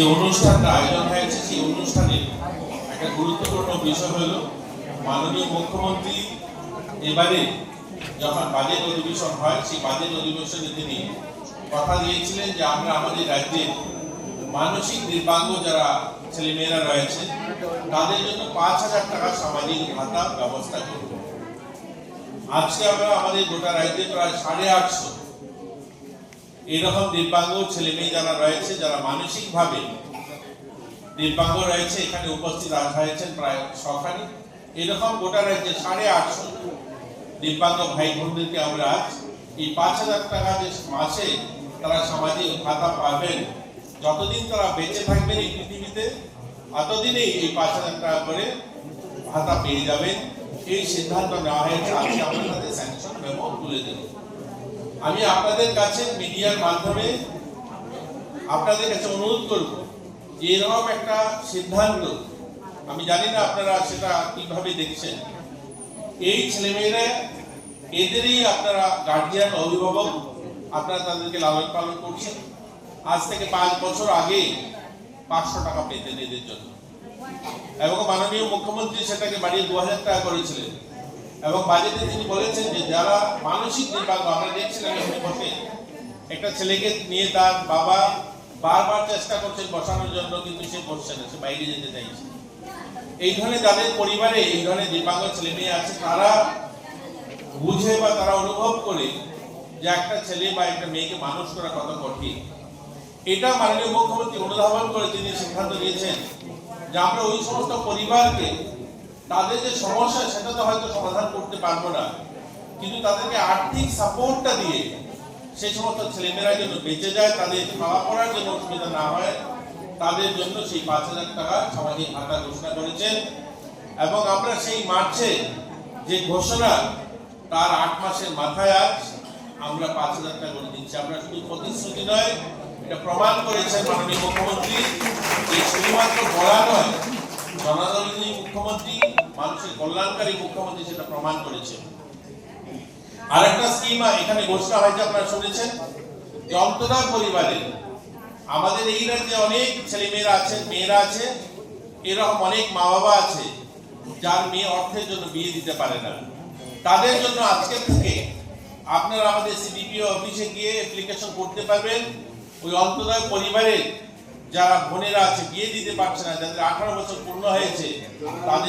যে অনুষ্ঠানটা আয়োজন হয়েছে, সেই অনুষ্ঠানে একটা গুরুত্বপূর্ণ বিষয় হলো মাননীয় মুখ্যমন্ত্রী এবারে যখন বাজেট অধিবেশন হয়, সেই বাজেট অধিবেশনে তিনি কথা দিয়েছিলেন যে আমরা আমাদের রাজ্যে মানসিক দিব্যাঙ্গ যারা ছেলেমেয়েরা রয়েছে, তাদের জন্য পাঁচ হাজার টাকা সামাজিক ভাতা ব্যবস্থা করব। আজকে আমরা আমাদের গোটা রাজ্যে প্রায় সাড়ে আটশো এরকম দিব্যাঙ্গ ছেলে মেয়ে যারা রয়েছে, যারা মানসিকভাবে দিব্যাঙ্গ রয়েছে, এখানে উপস্থিত আ- হয়েছেন প্রায় সখানি এরকম গোটা রাজ্যে সাড়ে আটশো দিব্যাঙ্গ ভাই বোনদেরকে আমরা আজ এই পাঁচ হাজার টাকা যে মাসে তারা সামাজিক ভাতা পাবেন, যতদিন তারা বেঁচে থাকবেন এই পৃথিবীতে ততদিনেই এই পাঁচ হাজার টাকা করে ভাতা পেয়ে যাবেন। এই সিদ্ধান্ত নেওয়া হয়েছে। আজকে আমরা তাদের স্যাংশন মেমো তুলে দেবো। আমি আপনাদের কাছে মিডিয়ার মাধ্যমে আপনাদের কাছে অনুরোধ করব যে এরকম একটা সিদ্ধান্ত, আমি জানি না আপনারা সেটা কীভাবে দেখছেন, এই ছেলেমেয়েরা এদেরই আপনারা গার্জিয়ান অভিভাবক, আপনারা তাদেরকে লালন পালন করছেন। আজ থেকে পাঁচ বছর আগে পাঁচশো টাকা পেতেন এদের জন্য। এবং মাননীয় মুখ্যমন্ত্রী সেটাকে বাড়িয়ে দু হাজার টাকা করেছিলেন। এবং বাজেটে তিনি বলেছেন যে যারা মানসিক দিব্যাঙ্গ আমরা দেখছিলাম একটা ছেলেকে নিয়ে তার বাবা বারবার চেষ্টা করছেন বসানোর জন্য, কিন্তু সে বসছে না, সে বাইরে যেতে চাইছে। এই ধরনের যাদের পরিবারে এই ধরনের দিব্যাঙ্গ ছেলে মেয়ে আছে, তারা বুঝে বা তারা অনুভব করে যে একটা ছেলে বা একটা মেয়েকে মানুষ করা কত কঠিন। এটা মাননীয় মুখ্যমন্ত্রী অনুধাবন করে, তিনি সিদ্ধান্ত নিয়েছেন যে আমরা ওই সমস্ত পরিবারকে তাদের যে সমস্যা, সেটা তো হয়তো সমাধান করতে পারব না। কিন্তু তাদেরকে আর্থিক সাপোর্টটা দিয়ে সেই সমস্ত ছেলেমেয়েরা যেন বেঁচে যায়, তাদের খাওয়া পড়ার জন্য অসুবিধা না হয়, তাদের জন্য সেই পাঁচ হাজার টাকা সামাজিক ভাতা ঘোষণা করেছেন। এবং আমরা সেই মার্চে যে ঘোষণা, তার আট মাসের মাথায় আজ আমরা পাঁচ হাজার টাকা করে দিচ্ছি। আমরা শুধু প্রতিশ্রুতি নয়, এটা প্রমাণ করেছেন মাননীয় মুখ্যমন্ত্রী যে শুধুমাত্র বলা নয় জনদলী মুখ্যমন্ত্রী মানুষের কল্যাণকারী মুখ্যমন্ত্রী সেটা প্রমাণ করেছেন আরেকটা স্কিম এখানে ঘোষণা হয়েছে আপনারা শুনেছেন, যে অন্তরাল পরিবারে আমাদের এই রাজ্যে অনেক ছেলে মেয়েরা আছেন, মেয়েরা আছে, এরকম অনেক মা বাবা আছে, যার মেয়ে অর্থের জন্য বিয়ে দিতে পারে না। তাদের জন্য আজকে থেকে আপনারা আমাদের সিডিপিও অফিসে গিয়ে অ্যাপ্লিকেশন করতে পারবেন। ওই অন্তরাল পরিবারের যারা বোনেরা আছে, বিয়ে দিতে পারছে না, যাদের আঠারো বছর পূর্ণ হয়েছে, তাদের